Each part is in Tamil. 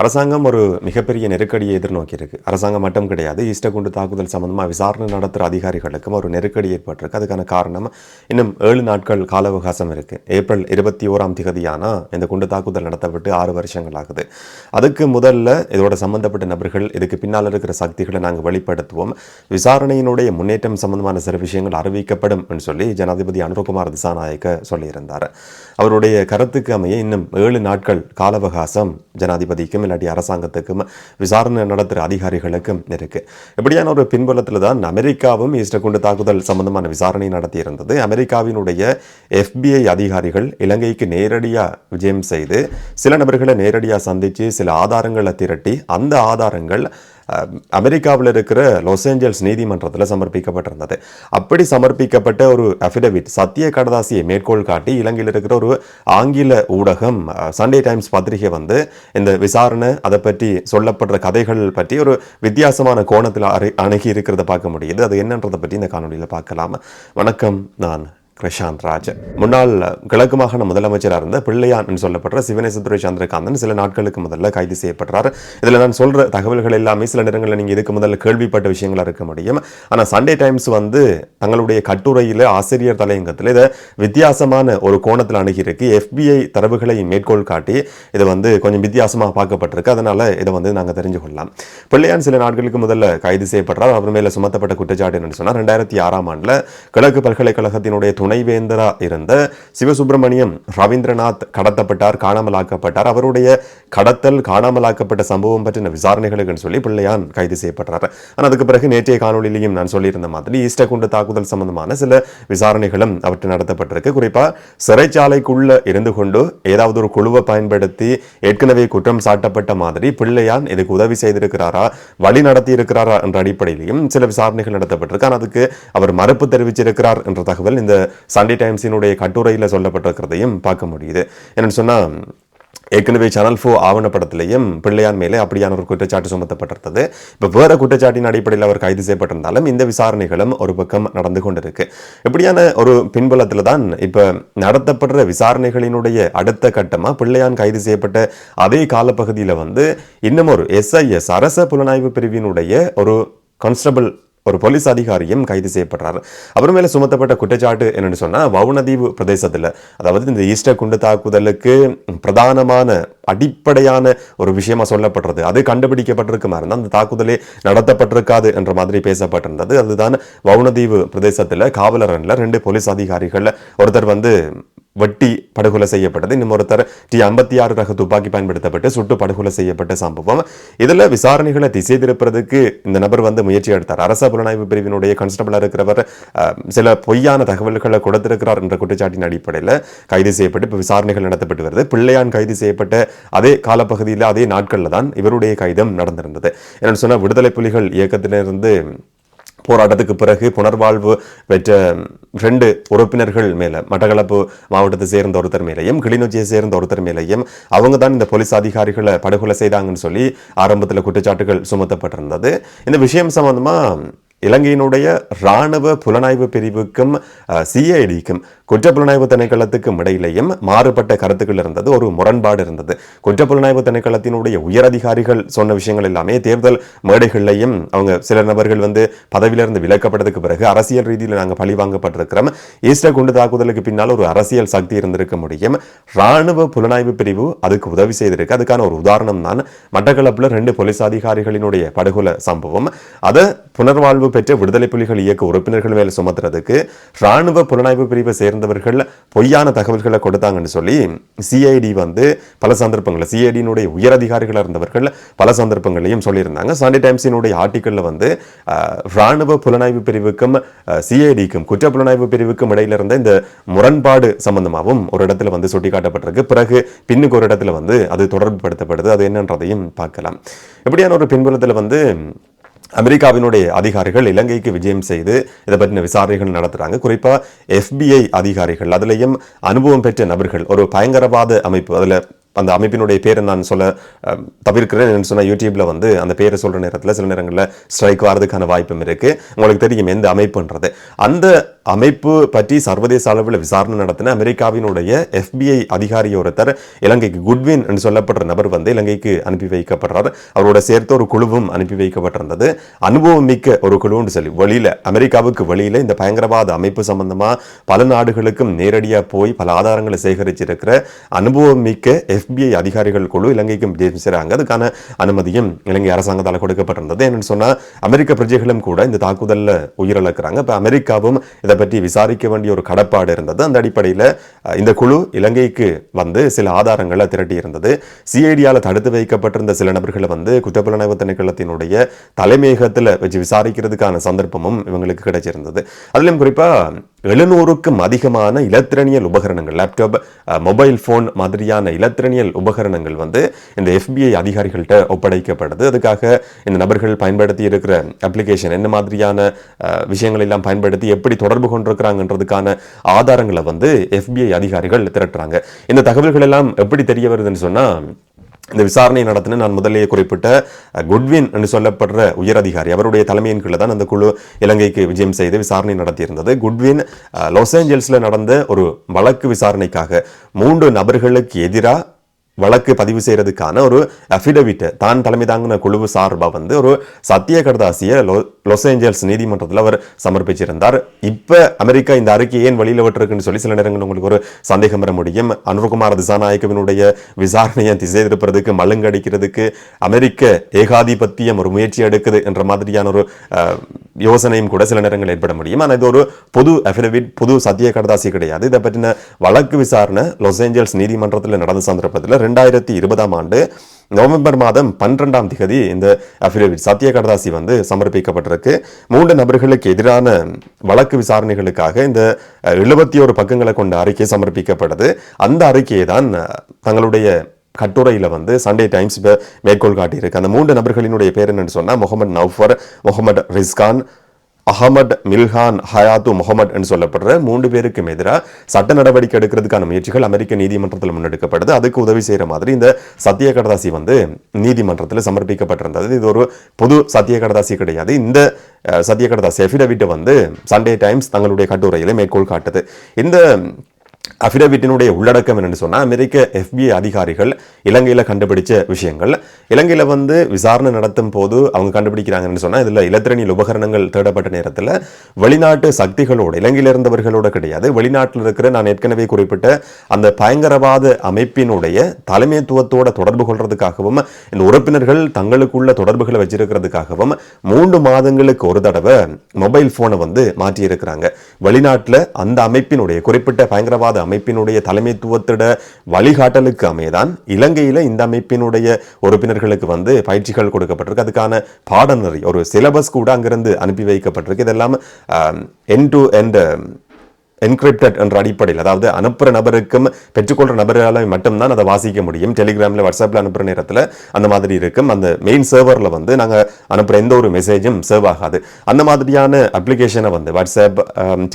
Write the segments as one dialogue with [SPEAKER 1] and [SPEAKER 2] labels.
[SPEAKER 1] அரசாங்கம் ஒரு மிகப்பெரிய நெருக்கடியை எதிர்நோக்கியிருக்கு. அரசாங்கம் மட்டும் கிடையாது ஈஸ்டர் குண்டு தாக்குதல் சம்பந்தமாக விசாரணை நடத்துகிற அதிகாரிகளுக்கும் ஒரு நெருக்கடி ஏற்பட்டிருக்கு. அதுக்கான காரணம் இன்னும் ஏழு நாட்கள் கால அவகாசம் இருக்குது ஏப்ரல் இருபத்தி ஓராம் திகதியானா இந்த குண்டு தாக்குதல் நடத்தப்பட்டு ஆறு வருஷங்கள் ஆகுது. அதுக்கு முதல்ல இதோட சம்பந்தப்பட்ட நபர்கள் இதுக்கு பின்னால் இருக்கிற சக்திகளை நாங்கள் வெளிப்படுத்துவோம். விசாரணையினுடைய முன்னேற்றம் சம்பந்தமான சில விஷயங்கள் அறிவிக்கப்படும் என்று சொல்லி ஜனாதிபதி அனுரகுமார் திசாநாயக்க சொல்லியிருந்தார். அவருடைய கருத்துக்கு அமைய இன்னும் ஏழு நாட்கள் கால அவகாசம் ஜனாதிபதிக்கும் இல்லாட்டி அரசாங்கத்துக்கும் விசாரணை நடத்துகிற அதிகாரிகளுக்கும் இருக்குது இப்படியான ஒரு பின்புலத்தில் தான் அமெரிக்காவும் ஈஸ்டர் குண்டு தாக்குதல் சம்பந்தமான விசாரணை நடத்தியிருந்தது. அமெரிக்காவினுடைய எஃபிஐ அதிகாரிகள் இலங்கைக்கு நேரடியாக விஜயம் செய்து சில நபர்களை நேரடியாக சந்தித்து சில ஆதாரங்களை திரட்டி அந்த ஆதாரங்கள் அமெரிக்காவில் இருக்கிற லாஸ் ஏஞ்சல்ஸ் நீதிமன்றத்தில் சமர்ப்பிக்கப்பட்டிருந்தது. அப்படி சமர்ப்பிக்கப்பட்ட ஒரு அஃபிடவிட் சத்திய கடதாசியை மேற்கோள் காட்டி இலங்கையில் இருக்கிற ஒரு ஆங்கில ஊடகம் சண்டே டைம்ஸ் பத்திரிகை வந்து இந்த விசாரணை அதை பற்றி சொல்லப்படுற கதைகள் பற்றி ஒரு வித்தியாசமான கோணத்தில் அரு அணுகி இருக்கிறத பார்க்க முடியுது. அது என்னன்றதை பற்றி இந்த காணொலியில் பார்க்கலாம். வணக்கம் நான் கிருஷாந்த் ராஜன். முன்னாள் கிழக்கு மாகாண முதலமைச்சராக இருந்த பிள்ளையான் சொல்லப்படுற சிவனேசதுரை சந்திரகாந்தன் சில நாட்களுக்கு முதல்ல கைது செய்யப்படுறார். இதில் நான் சொல்ற தகவல்கள் எல்லாமே சில நேரங்களில் நீங்கள் இதுக்கு முதல்ல கேள்விப்பட்ட விஷயங்களா இருக்க முடியும். ஆனால் சண்டே டைம்ஸ் வந்து தங்களுடைய கட்டுரையில் ஆசிரியர் தலையங்கத்தில் இதை வித்தியாசமான ஒரு கோணத்தில் அணுகியிருக்கு. எஃபிஐ தரவுகளை மேற்கோள் காட்டி இதை வந்து கொஞ்சம் வித்தியாசமாக பார்க்கப்பட்டிருக்கு. அதனால இதை வந்து நாங்கள் தெரிஞ்சு கொள்ளலாம் பிள்ளையான் சில நாட்களுக்கு முதல்ல கைது செய்யப்படுறார். அவர் மேலே சுமத்தப்பட்ட குற்றச்சாட்டு என்னன்னு சொன்னால் ரெண்டாயிரத்தி ஆறாம் ஆண்டில் கிழக்கு பல்கலைக்கழகத்தினுடைய துணைவேந்தரா இருந்த சிவசுப்பிரமணியம் ரவீந்திரநாத் கடத்தப்பட்டார் காணாமலாக்கப்பட்டார். அவருடைய கடத்தல் காணாமலாக்கப்பட்ட சம்பவம் பற்றின விசாரணைகளுக்குன்னு சொல்லி பிள்ளையான் கைது செய்யப்படுறாரு. ஆனால் அதுக்கு பிறகு நேற்றைய காணொலியிலையும் நான் சொல்லியிருந்த மாதிரி ஈஸ்டர் குண்டு தாக்குதல் சம்பந்தமான சில விசாரணைகளும் அவற்றை நடத்தப்பட்டிருக்கு. குறிப்பாக சிறைச்சாலைக்குள்ள இருந்து கொண்டு ஏதாவது ஒரு குழுவை பயன்படுத்தி ஏற்கனவே குற்றம் சாட்டப்பட்ட மாதிரி பிள்ளையான் இதுக்கு உதவி செய்திருக்கிறாரா வழி நடத்தி இருக்கிறாரா என்ற அடிப்படையிலையும் சில விசாரணைகள் நடத்தப்பட்டிருக்கு. ஆனால் அதுக்கு அவர் மறுப்பு தெரிவிச்சிருக்கிறார் என்ற தகவல் இந்த சண்டே டைம்ஸினுடைய கட்டுரையில் சொல்லப்பட்டிருக்கிறதையும் பார்க்க முடியுது. என்னன்னு சொன்னா ஏற்கனவே சேனல் ஃபோ ஆவணப்படத்திலையும் பிள்ளையான் மேலே அப்படியான ஒரு குற்றச்சாட்டு சுமத்தப்பட்டிருந்தது. இப்போ வேற குற்றச்சாட்டின் அடிப்படையில் அவர் கைது செய்யப்பட்டிருந்தாலும் இந்த விசாரணைகளும் ஒரு பக்கம் நடந்து கொண்டிருக்கு. இப்படியான ஒரு பின்புலத்தில் தான் இப்போ நடத்தப்படுற விசாரணைகளினுடைய அடுத்த கட்டமாக பிள்ளையான் கைது செய்யப்பட்ட அதே காலப்பகுதியில் வந்து இன்னும் ஒரு எஸ்ஐஎஸ் அரச புலனாய்வு பிரிவினுடைய ஒரு கான்ஸ்டபிள் ஒரு போலீஸ் அதிகாரியும் கைது செய்யப்படுறாரு அவர் சுமத்தப்பட்ட குற்றச்சாட்டு என்னென்னு சொன்னால் வவுனதீவு பிரதேசத்தில் அதாவது இந்த ஈஸ்டர் குண்டு தாக்குதலுக்கு பிரதானமான அடிப்படையான ஒரு விஷயமா சொல்லப்படுறது அது கண்டுபிடிக்கப்பட்டிருக்குமா இருந்தால் அந்த தாக்குதலே நடத்தப்பட்டிருக்காது என்ற மாதிரி பேசப்பட்டிருந்தது. அதுதான் வவுனதீவு பிரதேசத்தில் காவலரன்ல ரெண்டு போலீஸ் அதிகாரிகள் ஒருத்தர் வந்து வெட்டி படுகொலை செய்யப்பட்டது. இன்னும் ஒருத்தர் டி ஐம்பத்தி ஆறு ரக துப்பாக்கி பயன்படுத்தப்பட்டு சுட்டு படுகொலை செய்யப்பட்ட சம்பவம். இதில் விசாரணைகளை திசை திருப்பதற்கு இந்த நபர் வந்து முயற்சி எடுத்தார். அரச புலனாய்வு பிரிவினுடைய கான்ஸ்டபிளாக இருக்கிறவர் சில பொய்யான தகவல்களை கொடுத்திருக்கிறார் என்ற குற்றச்சாட்டின் அடிப்படையில் கைது செய்யப்பட்டு இப்போ விசாரணைகள் நடத்தப்பட்டு வருது. பிள்ளையான் கைது செய்யப்பட்ட அதே காலப்பகுதியில் அதே நாட்களில் தான் இவருடைய கைதம் நடந்திருந்தது. என்னென்னு சொன்னால் விடுதலை புலிகள் இயக்கத்திலிருந்து போராட்டத்துக்கு பிறகு புனர்வாழ்வு பெற்ற ரெண்டு உறுப்பினர்கள் மேல மட்டக்களப்பு மாவட்டத்தை சேர்ந்த ஒருத்தர் மேலேயும் கிளிநொச்சியை சேர்ந்த ஒருத்தர் மேலேயும் அவங்க தான் இந்த போலீஸ் அதிகாரிகளை படுகொலை செய்தாங்கன்னு சொல்லி ஆரம்பத்தில் குற்றச்சாட்டுகள் சுமத்தப்பட்டிருந்தது. இந்த விஷயம் சம்பந்தமாக இலங்கையினுடைய இராணுவ புலனாய்வு பிரிவுக்கும் சிஐடிக்கும் குற்ற புலனாய்வு திணைக்களத்துக்கும் இடையிலேயும் மாறுபட்ட கருத்துக்கள் இருந்தது ஒரு முரண்பாடு இருந்தது. குற்ற புலனாய்வு திணைக்களத்தினுடைய உயரதிகாரிகள் சொன்ன விஷயங்கள் எல்லாமே தேர்தல் மேடைகள்லையும் அவங்க சில நபர்கள் வந்து பதவியிலிருந்து விலக்கப்பட்டதுக்கு பிறகு அரசியல் ரீதியில் நாங்கள் பழி வாங்கப்பட்டிருக்கிறோம். ஈஸ்டர் குண்டு தாக்குதலுக்கு பின்னால் ஒரு அரசியல் சக்தி இருந்திருக்க முடியும். இராணுவ புலனாய்வு பிரிவு அதுக்கு உதவி செய்திருக்கு. அதுக்கான ஒரு உதாரணம் தான் மட்டக்களப்பில் ரெண்டு போலீஸ் அதிகாரிகளினுடைய படுகொலை சம்பவம். அதை புனர்வாழ்வு பெற்ற விடுதலை புலிகள் இயக்க உறுப்பினர்கள் மேல் சுமத்துறதுக்கு ராணுவ புலனாய்வு பிரிவை சேர்ந்தவர்கள் பொய்யான தகவல்களை கொடுத்தாங்கன்னு சொல்லி சிஐடி வந்து பல சந்தர்ப்பங்களில் சிஐடியினுடைய உயரதிகாரிகளாக இருந்தவர்கள் பல சந்தர்ப்பங்களையும் சொல்லியிருந்தாங்க. சண்டே டைம்ஸினுடைய ஆர்டிக்கலில் வந்து ராணுவ புலனாய்வு பிரிவுக்கும் சிஐடிக்கும் குற்ற புலனாய்வு பிரிவுக்கும் இடையில இருந்த இந்த முரண்பாடு சம்பந்தமாகவும் ஒரு இடத்துல வந்து சுட்டிக்காட்டப்பட்டிருக்கு. பிறகு பின்னுக்கு ஒரு இடத்துல வந்து அது தொடர்பு படுத்தப்படுது அது என்னன்றதையும் பார்க்கலாம். இப்படியான ஒரு பின்புலத்தில் வந்து அமெரிக்காவினுடைய அதிகாரிகள் இலங்கைக்கு விஜயம் செய்து இதை பற்றின விசாரணைகள் நடத்துறாங்க. குறிப்பாக எஃபிஐ அதிகாரிகள் அதுலேயும் அனுபவம் பெற்ற நபர்கள் ஒரு பயங்கரவாத அமைப்பு அதில் அந்த அமைப்பினுடைய பேரை நான் சொல்ல தவிர்க்கிறேன் என்னன்னு யூடியூப்பில் யூடியூப்ல வந்து அந்த பேரை சொல்கிற நேரத்தில் சில நேரங்களில் ஸ்ட்ரைக் வரதுக்கான வாய்ப்பும் இருக்கு. உங்களுக்கு தெரியும் எந்த அமைப்புன்றது. அந்த அமைப்பு பற்றி சர்வதேச அளவில் விசாரணை நடத்தின அமெரிக்காவினுடைய எஃபிஐ அதிகாரி ஒருத்தர் இலங்கைக்கு குட்வின் என்று சொல்லப்படுற நபர் வந்து இலங்கைக்கு அனுப்பி வைக்கப்படுறார். அவரோட சேர்த்து ஒரு குழுவும் அனுப்பி வைக்கப்பட்டிருந்தது. அனுபவம் மிக்க ஒரு குழுன்னு சொல்லி வெளியில அமெரிக்காவுக்கு வெளியில இந்த பயங்கரவாத அமைப்பு சம்பந்தமாக பல நாடுகளுக்கும் நேரடியா போய் பல ஆதாரங்களை சேகரிச்சிருக்கிற அனுபவம் மிக்க எஃபிஐ அதிகாரிகள் குழு இலங்கைக்கும் செய்கிறாங்க அதுக்கான அனுமதியும் இலங்கை அரசாங்கத்தால் கொடுக்கப்பட்டிருந்தது. என்னென்னு சொன்னா அமெரிக்க பிரஜைகளும் கூட இந்த தாக்குதலில் உயிரிழக்கிறாங்க. இப்ப அமெரிக்காவும் இதை பற்றி விசாரிக்க வேண்டிய ஒரு கடப்பாடு இருந்தது. அந்த அடிப்படையில் இந்த குழு இலங்கைக்கு வந்து சில ஆதாரங்களை திரட்டி இருந்தது சிஐடியால தடுத்து வைக்கப்பட்டிருந்த சில நபர்களை வந்து குற்றப்புலனாய்வு திணைக்களத்தினுடைய தலைமையகத்தில் வச்சு விசாரிக்கிறதுக்கான சந்தர்ப்பமும் இவங்களுக்கு கிடைச்சிருந்தது. அதுலயும் குறிப்பா எழுநூறுக்கும் அதிகமான இலத்திரனியல் உபகரணங்கள் லேப்டாப் மொபைல் ஃபோன் மாதிரியான இலத்திரனியல் உபகரணங்கள் வந்து இந்த எஃபிஐ அதிகாரிகள்கிட்ட ஒப்படைக்கப்படுது. அதுக்காக இந்த நபர்கள் பயன்படுத்தி இருக்கிற அப்ளிகேஷன் என்ன மாதிரியான விஷயங்களை எல்லாம் பயன்படுத்தி எப்படி தொடர்பு கொண்டிருக்கிறாங்கன்றதுக்கான ஆதாரங்களை வந்து எஃபிஐ அதிகாரிகள் திரட்டுறாங்க. இந்த தகவல்கள் எல்லாம் எப்படி தெரிய வருதுன்னு சொன்னால் இந்த விசாரணை நடத்தின நான் முதல்லயே குறிப்பிட்ட குட்வின் என்று சொல்லப்படுற உயர் அதிகாரி அவருடைய தலைமையின் கீழே தான் அந்த குழு இலங்கைக்கு விஜயம் செய்து விசாரணை நடத்தியிருந்தது. குட்வின் லாஸ் ஏஞ்சல்ஸ்ல நடந்த ஒரு வழக்கு விசாரணைக்காக மூன்று நபர்களுக்கு எதிராக வழக்கு பதிவு செய்யறதுக்கான ஒரு அஃபிடவிட்டை தான் தலைமை தாங்கின குழு சார்பாக வந்து ஒரு சத்திய கடதாசியை லோ- லாஸ் ஏஞ்சல்ஸ் நீதிமன்றத்தில் அவர் சமர்ப்பிச்சிருந்தார். இப்போ அமெரிக்கா இந்த அறிக்கை ஏன் வழியில் விட்டுருக்குன்னு சொல்லி சில நேரங்கள் உங்களுக்கு ஒரு சந்தேகம் வர முடியும். அனுர்குமார் திசாநாயக்கவினுடைய விசாரணையை திசை திருப்புறதுக்கு மழுங்கடிக்கிறதுக்கு அமெரிக்க ஏகாதிபத்தியம் ஒரு முயற்சி எடுக்குது என்ற மாதிரியான ஒரு யோசனையும் கூட சில நேரங்கள் ஏற்பட முடியும். ஆனால் இது ஒரு பொது அஃபிடவிட் புது சத்திய கடதாசி கிடையாது. இதை பற்றின வழக்கு விசாரணை லாஸ் ஏஞ்சல்ஸ் நீதிமன்றத்தில் நடந்த சந்தர்ப்பத்தில் ரெண்டாயிரத்தி இருபதாம் ஆண்டு நவம்பர் மாதம் பன்னிரெண்டாம் திகதி இந்த அஃபிடவிட் சத்திய கடதாசி வந்து சமர்ப்பிக்கப்பட்டிருக்கு. மூன்று நபர்களுக்கு எதிரான வழக்கு விசாரணைகளுக்காக இந்த எழுபத்தி ஒரு பக்கங்களை கொண்ட அறிக்கை சமர்ப்பிக்கப்பட்டது. அந்த அறிக்கையை தான் தங்களுடைய கட்டுரையில் வந்து சண்டே டைம்ஸ் மேற்கோள் காட்டியிருக்கு. அந்த மூன்று நபர்களினுடைய பேர் என்னன்னு சொன்னால் முகமது நவ்ஃபர் முகமது ரிஸ்கான் அகமட் மில்ஹான் ஹயாத்து முகமது என்று சொல்லப்படுற மூன்று பேருக்கும் எதிராக சட்ட நடவடிக்கை எடுக்கிறதுக்கான முயற்சிகள் அமெரிக்க நீதிமன்றத்தில் முன்னெடுக்கப்படுது. அதுக்கு உதவி செய்கிற மாதிரி இந்த சத்திய கடதாசி வந்து நீதிமன்றத்தில் சமர்ப்பிக்கப்பட்டிருந்தது. இது ஒரு பொது சத்திய கடதாசி கிடையாது. இந்த சத்திய கடதாசி எஃபிடவிட்டை வந்து சண்டே டைம்ஸ் தங்களுடைய கட்டுரையில் மேற்கோள் காட்டுது. இந்த அஃபிடவிட்டினுடைய உள்ளடக்கம் என்னென்னு சொன்னால் அமெரிக்க எஃபிஐ அதிகாரிகள் இலங்கையில் கண்டுபிடிச்ச விஷயங்கள். இலங்கையில் வந்து விசாரணை நடத்தும் போது அவங்க கண்டுபிடிக்கிறாங்கன்னு சொன்னால் இதில் இலத்திரனியல் உபகரணங்கள் தேடப்பட்ட நேரத்தில் வெளிநாட்டு சக்திகளோடு இலங்கையில் இருந்தவர்களோட கிடையாது. வெளிநாட்டில் இருக்கிற நான் ஏற்கனவே குறிப்பிட்ட அந்த பயங்கரவாத அமைப்பினுடைய தலைமைத்துவத்தோட தொடர்பு கொள்றதுக்காகவும் இந்த உறுப்பினர்கள் தங்களுக்குள்ள தொடர்புகளை வச்சிருக்கிறதுக்காகவும் மூன்று மாதங்களுக்கு ஒரு தடவை மொபைல் ஃபோனை வந்து மாற்றியிருக்கிறாங்க. வெளிநாட்டில் அந்த அமைப்பினுடைய குறிப்பிட்ட பயங்கரவாத அமைப்பினுடைய தலைமைத்துவத்திட வழிகாட்டலுக்கு அமையதான் இலங்கையில் இந்த அமைப்பினுடைய உறுப்பினர்களுக்கு வந்து பயிற்சிகள் கொடுக்கப்பட்டிருக்கு. அதுக்கான பாடநெறி ஒரு சிலபஸ் கூட அங்கிருந்து அனுப்பி வைக்கப்பட்டிருக்கு. இதெல்லாம் என் டு எண்ட் என்கிரிப்டட் என்ற அடிப்படையில் அதாவது அனுப்புகிற நபருக்கும் பெற்றுக்கொள்ற நபரால் மட்டும்தான் அதை வாசிக்க முடியும். டெலிகிராம்ல வாட்ஸ்அப்பில் அனுப்புகிற நேரத்தில் அந்த மாதிரி இருக்கும். அந்த மெயின் சர்வரில் வந்து நாங்கள் அனுப்புகிற எந்த ஒரு மெசேஜும் சேவ் ஆகாது. அந்த மாதிரியான அப்ளிகேஷனை வந்து வாட்ஸ்அப்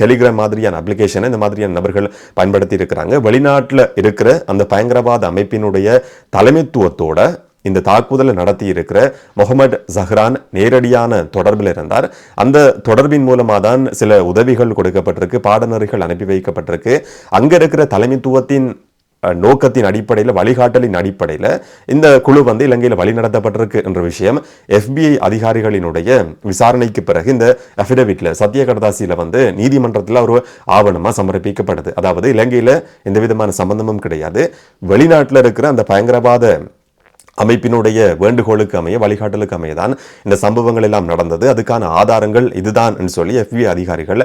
[SPEAKER 1] டெலிகிராம் மாதிரியான அப்ளிகேஷனை இந்த மாதிரியான நபர்கள் பயன்படுத்தி இருக்கிறாங்க. வெளிநாட்டில் இருக்கிற அந்த பயங்கரவாத அமைப்பினுடைய தலைமைத்துவத்தோட இந்த தாக்குதலை நடத்தி இருக்கிற முகமது ஜஹ்ரான் நேரடியான தொடர்பில் இருந்தார் அந்த தொடர்பின் மூலமாக தான் சில உதவிகள் கொடுக்கப்பட்டிருக்கு பாடநெறிகள் அனுப்பி வைக்கப்பட்டிருக்கு. அங்கே இருக்கிற தலைமைத்துவத்தின் நோக்கத்தின் அடிப்படையில் வழிகாட்டலின் அடிப்படையில் இந்த குழு வந்து இலங்கையில் வழிநடத்தப்பட்டிருக்கு என்ற விஷயம் எஃபிஐ அதிகாரிகளினுடைய விசாரணைக்கு பிறகு இந்த அஃபிடவிட்ல சத்திய கடதாசியில் வந்து நீதிமன்றத்தில் ஒரு ஆவணமாக சமர்ப்பிக்கப்படுது அதாவது இலங்கையில் எந்த விதமான சம்பந்தமும் கிடையாது. வெளிநாட்டில் இருக்கிற அந்த பயங்கரவாத அமைப்பினுடைய வேண்டுகோளுக்கு அமைய வழிகாட்டலுக்கு அமைய தான் இந்த சம்பவங்கள் எல்லாம் நடந்தது. அதுக்கான ஆதாரங்கள் இதுதான் சொல்லி எஃபிஐ அதிகாரிகள்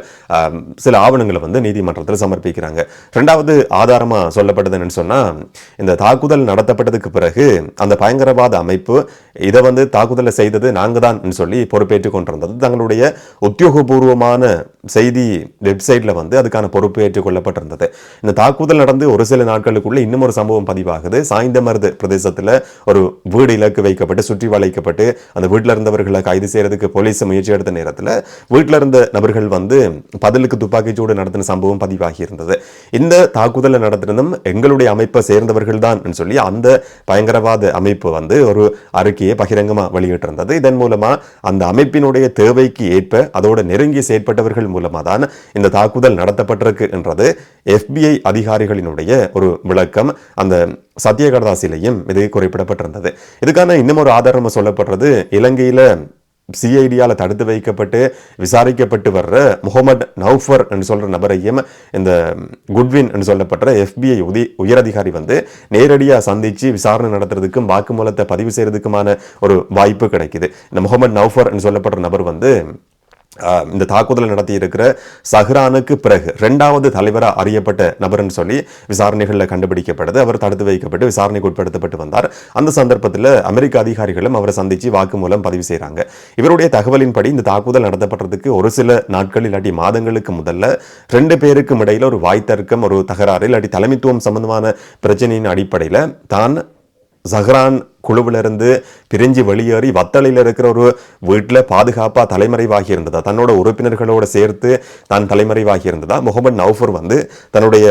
[SPEAKER 1] சில ஆவணங்களை வந்து நீதிமன்றத்தில் சமர்ப்பிக்கிறாங்க. ரெண்டாவது ஆதாரமா சொல்லப்பட்டது சொன்னால் சொன்னா இந்த தாக்குதல் நடத்தப்பட்டதுக்கு பிறகு அந்த பயங்கரவாத அமைப்பு இதை வந்து தாக்குதலை செய்தது நாங்க தான் சொல்லி பொறுப்பேற்றுக் கொண்டிருந்தது. தங்களுடைய உத்தியோகபூர்வமான செய்தி வெப்சைட்ல வந்து அதுக்கான பொறுப்பேற்றுக் கொள்ளப்பட்டிருந்தது. இந்த தாக்குதல் நடந்து ஒரு சில நாட்களுக்குள்ள இன்னும் ஒரு சம்பவம் பதிவாகுது. சாய்ந்தமருது பிரதேசத்துல ஒரு ஒரு வீடு இலக்கு வைக்கப்பட்டு சுற்றி வளைக்கப்பட்டு அந்த வீட்டில் இருந்தவர்களை கைது செய்யறதுக்கு போலீஸ் முயற்சி எடுத்த நேரத்தில் வீட்டில் இருந்த நபர்கள் வந்து பதிலுக்கு துப்பாக்கிச்சூடு நடத்தின சம்பவம் பதிவாகி இருந்தது. இந்த தாக்குதலை நடத்தினதும் எங்களுடைய அமைப்பை சேர்ந்தவர்கள் தான் சொல்லி அந்த பயங்கரவாத அமைப்பு வந்து ஒரு அறிக்கையை பகிரங்கமாக வெளியிட்டிருந்தது. இதன் மூலமாக அந்த அமைப்பினுடைய தேவைக்கு ஏற்ப அதோடு நெருங்கி செயற்பட்டவர்கள் மூலமா தான் இந்த தாக்குதல் நடத்தப்பட்டிருக்கு என்றது எஃபிஐ அதிகாரிகளினுடைய ஒரு விளக்கம். அந்த சத்திய கடதாசிலையும் இது குறிப்பிடப்பட்டிருந்தது. இதுக்கான இன்னும் ஒரு ஆதாரம் சொல்லப்படுறது இலங்கையில் சிஐடியால் தடுத்து வைக்கப்பட்டு விசாரிக்கப்பட்டு வர்ற முகமது நௌஃபர் என்று சொல்கிற நபரையும் இந்த குட்வின் என்று சொல்லப்பட்ட எஃபிஐ உதி உயரதிகாரி வந்து நேரடியாக சந்தித்து விசாரணை நடத்துறதுக்கும் வாக்குமூலத்தை பதிவு செய்கிறதுக்குமான ஒரு வாய்ப்பு கிடைக்குது. இந்த முகமது நௌஃபர் என்று சொல்லப்படுற நபர் வந்து இந்த தாக்குதலை நடத்தி இருக்கிற சஹ்ரானுக்கு பிறகு ரெண்டாவது தலைவராக அறியப்பட்ட நபர்னு சொல்லி விசாரணைகளில் கண்டுபிடிக்கப்பட்டது. அவர் தடுத்து வைக்கப்பட்டு விசாரணைக்கு உட்படுத்தப்பட்டு வந்தார். அந்த சந்தர்ப்பத்தில் அமெரிக்க அதிகாரிகளும் அவரை சந்தித்து வாக்குமூலம் பதிவு செய்கிறாங்க இவருடைய தகவலின்படி இந்த தாக்குதல் நடத்தப்படுறதுக்கு ஒரு சில நாட்கள் இல்லாட்டி மாதங்களுக்கு முதல்ல ரெண்டு பேருக்கும் இடையில ஒரு வாய்த்தர்க்கம் ஒரு தகராறு இல்லாட்டி தலைமைத்துவம் சம்பந்தமான பிரச்சனையின் அடிப்படையில் தான் ஜஹ்ரான் குழுவிலிருந்து பிரிஞ்சு வெளியேறி வத்தளையில் இருக்கிற ஒரு வீட்டில் பாதுகாப்பாக தலைமறைவாகி இருந்ததா? தன்னோட உறுப்பினர்களோடு சேர்த்து தான் தலைமறைவாகி இருந்ததா? முகமது நௌஃபர் வந்து தன்னுடைய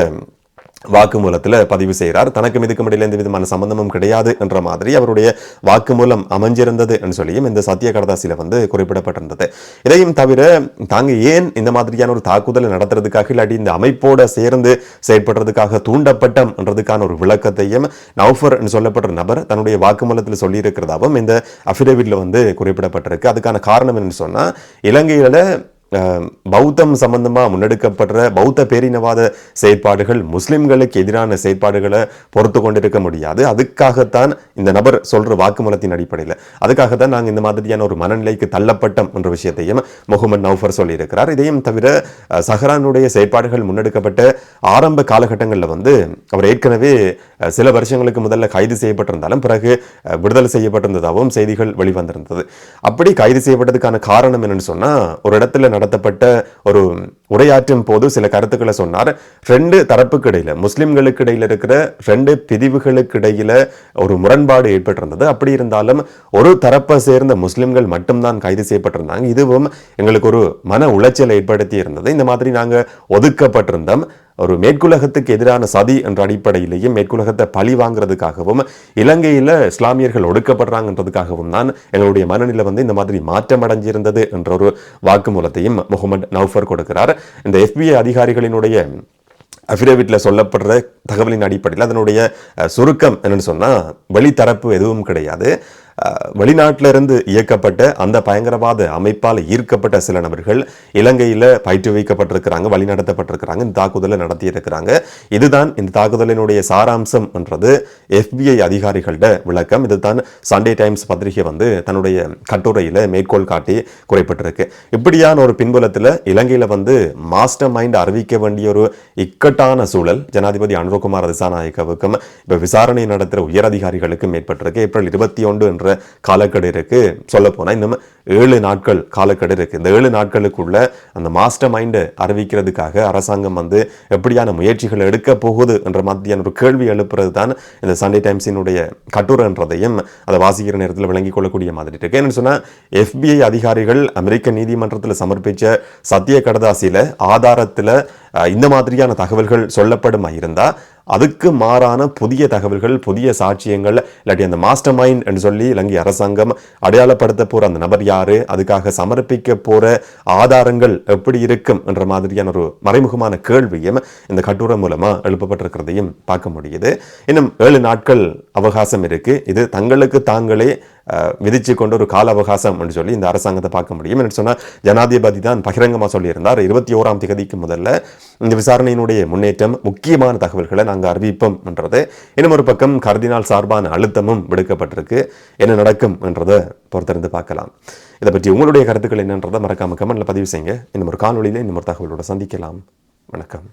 [SPEAKER 1] வாக்குமூலத்தில் பதிவு செய்கிறார் தனக்கும் இதுக்கும் இடையில எந்த விதமான சம்பந்தமும் கிடையாது என்ற மாதிரி அவருடைய வாக்குமூலம் அமைஞ்சிருந்தது என்று சொல்லியும் இந்த சத்திய கடதாசியில் வந்து குறிப்பிடப்பட்டிருந்தது. இதையும் தவிர தாங்க ஏன் இந்த மாதிரியான ஒரு தாக்குதலை நடத்துறதுக்காக இல்லாட்டி இந்த அமைப்போட சேர்ந்து செயற்படுறதுக்காக தூண்டப்பட்டம் என்றதுக்கான ஒரு விளக்கத்தையும் நௌஃபர் என்று நபர் தன்னுடைய வாக்குமூலத்தில் சொல்லியிருக்கிறதாவும் இந்த அஃபிடேவிட்ல வந்து குறிப்பிடப்பட்டிருக்கு. அதுக்கான காரணம் என்னன்னு சொன்னால் இலங்கையில பௌத்தம் சம்பந்தமாக முன்னெடுக்கப்படுற பௌத்த பேரினவாத செயற்பாடுகள் முஸ்லிம்களுக்கு எதிரான செயற்பாடுகளை பொறுத்து கொண்டிருக்க முடியாது. அதுக்காகத்தான் இந்த நபர் சொல்ற வாக்குமூலத்தின் அடிப்படையில். அதுக்காகத்தான் நாங்கள் இந்த மாதிரியான ஒரு மனநிலைக்கு தள்ளப்பட்டோம் என்ற விஷயத்தையும் முகமது நௌஃபர் சொல்லியிருக்கிறார். இதையும் தவிர சஹரானுடைய செயற்பாடுகள் முன்னெடுக்கப்பட்ட ஆரம்ப காலகட்டங்களில் வந்து அவர் ஏற்கனவே சில வருஷங்களுக்கு முதல்ல கைது செய்யப்பட்டிருந்தாலும் பிறகு விடுதலை செய்யப்பட்டிருந்ததாகவும் செய்திகள் வெளிவந்திருந்தது. அப்படி கைது செய்யப்பட்டதுக்கான காரணம் என்னன்னு சொன்னா ஒரு இடத்துல நடத்தப்பட்ட ஒரு உரையாற்றும் போது சில கருத்துக்களை சொன்னார். ரெண்டு தரப்புக்கு இடையில முஸ்லிம்களுக்கு இடையில இருக்கிற ரெண்டு பிரிவுகளுக்கு இடையில ஒரு முரண்பாடு ஏற்பட்டிருந்தது. அப்படி இருந்தாலும் ஒரு தரப்பை சேர்ந்த முஸ்லிம்கள் மட்டும்தான் கைது செய்யப்பட்டிருந்தாங்க. இதுவும் எங்களுக்கு ஒரு மன உளைச்சலை ஏற்படுத்தி இருந்தது. இந்த மாதிரி நாங்க ஒதுக்கப்பட்டிருந்தோம். ஒரு மேற்குலகத்துக்கு எதிரான சதி என்ற அடிப்படையிலேயும் மேற்குலகத்தை பழி வாங்குறதுக்காகவும் இலங்கையில் இஸ்லாமியர்கள் ஒடுக்கப்படுறாங்கன்றதுக்காகவும் தான் எங்களுடைய மனநிலை வந்து இந்த மாதிரி மாற்றம் அடைஞ்சிருந்தது என்ற ஒரு வாக்குமூலத்தையும் முகமது நௌஃபர் கொடுக்கிறார். இந்த எஃபிஐ அதிகாரிகளினுடைய அஃபிடேவிட்டில் சொல்லப்படுற தகவலின் அடிப்படையில் அதனுடைய சுருக்கம் என்னன்னு சொன்னா வெளித்தரப்பு எதுவும் கிடையாது. வெளிநாட்டிலிருந்து இருந்து இயக்கப்பட்ட அந்த பயங்கரவாத அமைப்பால் ஈர்க்கப்பட்ட சில நபர்கள் இலங்கையில் பயிற்றுவிக்கப்பட்டிருக்கிறாங்க வழிநடத்தப்பட்டிருக்கிறாங்க இந்த தாக்குதலை நடத்தியிருக்கிறாங்க. இதுதான் இந்த தாக்குதலினுடைய சாராம்சம் என்றது எஃபிஐ அதிகாரிகளோட விளக்கம். இதுதான் சண்டே டைம்ஸ் பத்திரிகை வந்து தன்னுடைய கட்டுரையில் மேற்கோள் காட்டி குறைப்பட்டிருக்கு. இப்படியான ஒரு பின்புலத்தில் இலங்கையில் வந்து மாஸ்டர் மைண்ட் அறிவிக்க வேண்டிய ஒரு இக்கட்டான சூழல் ஜனாதிபதி அனுரகுமார் திசாநாயக்கவுக்கும் இப்போ விசாரணை நடத்துகிற உயரதிகாரிகளுக்கும் ஏற்பட்டிருக்கு. ஏப்ரல் இருபத்தி ஒன்று என்று காலக்கெடு இருக்கு. சொல்ல போனா இன்னும் ஏழு நாட்கள் காலக்கெடு இருக்கு. இந்த ஏழு நாட்களுக்குள்ள அந்த மாஸ்டர் மைண்டை அறிவிக்கிறதுக்காக அரசாங்கம் வந்து எப்படியான முயற்சிகள் எடுக்க போகுது என்ற மாதிரியான ஒரு கேள்வி எழுப்புறது தான் இந்த சண்டே டைம்ஸினுடைய கட்டுரைன்றதையும் அதை வாசிக்கிற நேரத்தில் விளங்கிக் கொள்ளக்கூடிய மாதிரி இருக்குது என்னென்னு சொன்னா எஃபிஐ அதிகாரிகள் அமெரிக்க நீதிமன்றத்தில் சமர்ப்பிச்ச சத்திய கடதாசியில ஆதாரத்துல இந்த மாதிரியான தகவல்கள் சொல்லப்படுமா இருந்தா அதுக்கு மாறான புதிய தகவல்கள் புதிய சாட்சியங்கள் இல்லாட்டி அந்த மாஸ்டர் மைண்ட் என்று சொல்லி இலங்கை அரசாங்கம் அடையாளப்படுத்த போற அந்த நபர் யாரு அதுக்காக சமர்ப்பிக்க போற ஆதாரங்கள் எப்படி இருக்கும் என்ற மாதிரியான ஒரு மறைமுகமான கேள்வியும் இந்த கட்டுரை மூலமா எழுப்பப்பட்டிருக்கிறதையும் பார்க்க முடியுது. இன்னும் ஏழு நாட்கள் அவகாசம் இருக்கு. இது தங்களுக்கு தாங்களே விதிச்சு கொண்ட ஒரு கால அவகாசம் என்று சொல்லி இந்த அரசாங்கத்தை பார்க்க முடியும். என்று சொன்னா ஜனாதிபதி தான் பகிரங்கமாக சொல்லியிருந்தார். இருபத்தி ஓராம் திகதிக்கு முதல்ல இந்த விசாரணையினுடைய முன்னேற்றம் முக்கியமான தகவல்களை நாங்கள் அறிவிப்போம் என்றது. இன்னும் ஒரு பக்கம் கர்தினால் சார்பான அழுத்தமும் விடுக்கப்பட்டிருக்கு. என்ன நடக்கும் என்றதை பொறுத்திருந்து பார்க்கலாம். இதை பற்றி உங்களுடைய கருத்துக்கள் என்னன்றதை மறக்காம கமெண்ட்ல பதிவு செய்யுங்க. இன்னும் ஒரு காணொலியில் இன்னும் ஒரு தகவலோட சந்திக்கலாம். வணக்கம்.